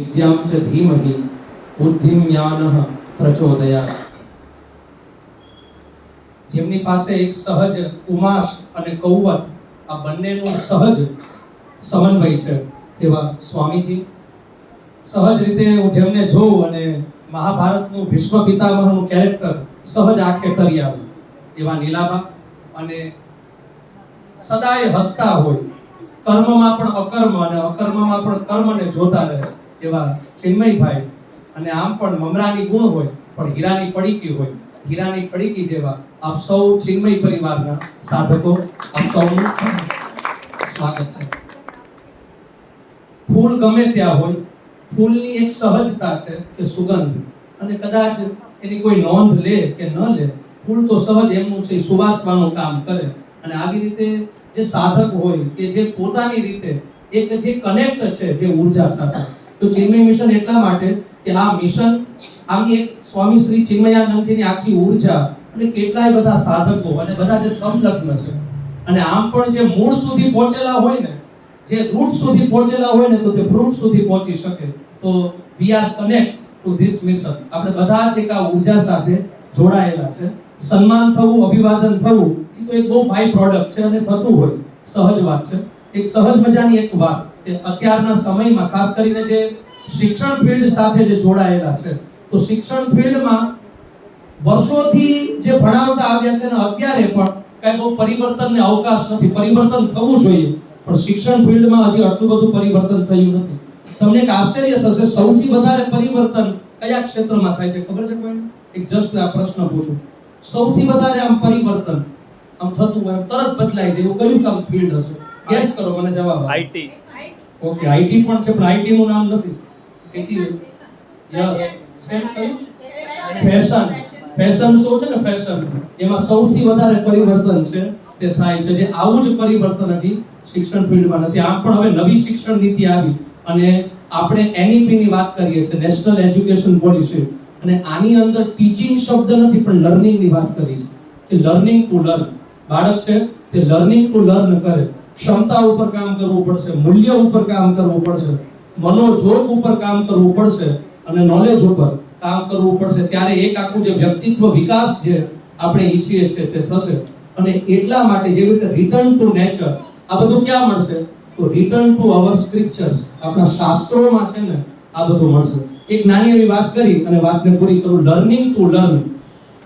વિદ્યામ ચ ધીમહિ બુદ્ધિમ જ્ઞાનઃ પ્રચોદયાત જેમની પાસે એક સહજ ઉમાશ અને કૌવત, આ બંનેનું સહજ સમન્વય છે તેવા સ્વામીજી. સહજ રીતે હું જેમને જોઉં અને મહાભારતનું વિશ્વ પિતામહનું કેરેક્ટર સહજ આંખે તરી આવું, એવા નીલાબા અને સદાય હસતા હોય. કર્મમાં પણ અકર્મ અને અકર્મમાં પણ કર્મને જોતા રહે. એવા ચિન્મયભાઈ અને આમ પણ મમરાની ગુણ હોય, પણ હીરાની પડીકી હોય. હીરાની પડીકી જેવા આપ સૌ ચિન્મય પરિવારના સાધકો, આપ સૌનું સ્વાગત છે. ફૂલ ગમે ત્યાં હોય, ફૂલની એક સહજતા છે કે સુગંધ. અને કદાચ એની કોઈ નોંધ લે કે ન લે, ફૂલ તો સહજ એમનું છે સુવાસવાનું કામ કરે. અને આવી રીતે જે સાધક હોય કે જે પોતાની રીતે એક જે કનેક્ટ છે, જે ઊર્જા સાથે તો ચિન્મય મિશન એટલા માટે કે આ મિશન આમની એક સ્વામી શ્રી ચિન્મયાનંદજીની આખી ઊર્જા અને કેટલાય બધા સાધકો અને બધા જે સંલગ્ન છે. અને આમ પણ જે મૂળ સુધી પહોંચેલા હોય ને, જે રૂટ સુધી પહોંચેલા હોય ને, તો તે ફ્રૂટ સુધી પહોંચી શકે. તો we are connect to this mission આપણે બધા જ એક આ ઊર્જા સાથે જોડાયેલા છે. સન્માન થવું, અભિવાદન થવું, એ તો એક બહુ બાય પ્રોડક્ટ છે અને થતું હોય. સહજ વાત છે. એક સહજ મજાની એક વાત કે અત્યારના સમયમાં, ખાસ કરીને જે શિક્ષણ ફિલ્ડ સાથે જે જોડાયેલા છે, તો શિક્ષણ ફિલ્ડમાં વર્ષોથી જે ભણાવતા આવ્યા છે ને અત્યારે પણ કઈ બહુ પરિવર્તનને અવકાશ નથી, પરિવર્તન થવું જોઈએ. પણ શિક્ષણ ફિલ્ડમાં હજી આટલું બધું પરિવર્તન થયું નથી. તમને એક આશ્ચર્ય થશે, સૌથી વધારે પરિવર્તન કયા ક્ષેત્રમાં થાય છે? ખબર છે કોઈ એક જસ્ટ આ પ્રશ્ન પૂછું. સૌથી વધારે આમ પરિવર્તન, આમ થતું હોય તરત બદલાય છે, એવું કયું કામ ફિલ્ડ હશે? ગેસ કરો મને જવાબ આઈટી ઓકે આઈટી પણ છે પણ આઈટી નું નામ નથી. કેતી yes sense fashion fashion show છે ને ફેશન એમાં સૌથી વધારે પરિવર્તન છે તે થાય છે જે આવું જ પરિવર્તન હજી શિક્ષણ ફિલ્ડમાં નથી. આમ પણ હવે નવી શિક્ષણ નીતિ આવી અને આપણે એનઈપી ની વાત કરીએ છીએ નેશનલ એજ્યુકેશન પોલિસી અને આની અંદર ટીચિંગ શબ્દ નથી પણ લર્નિંગની વાત કરી છે કે લર્નિંગ ટુ લર્ન બાળક છે તે લર્નિંગ ટુ લર્ન કરે. ક્ષમતા ઉપર કામ કરવું પડશે, મૂલ્ય ઉપર કામ કરવું પડશે, મનોજોગ ઉપર કામ કરવું પડશે અને નોલેજ ઉપર કામ કરવું પડશે. ત્યારે એક આખું જે વ્યક્તિત્વ વિકાસ જે આપણે ઈચ્છીએ છીએ તે થશે. અને એટલા માટે જેવી રીતે રિટર્ન ટુ નેચર આ બધું ક્યાં મળશે? તો રિટર્ન ટુ અવર સ્ક્રિપ્ચર્સ આપણા શાસ્ત્રોમાં છે ને, આ બધું મળશે. એક નાની એવી વાત કરી અને વાતને પૂરી કરું. Learning to learn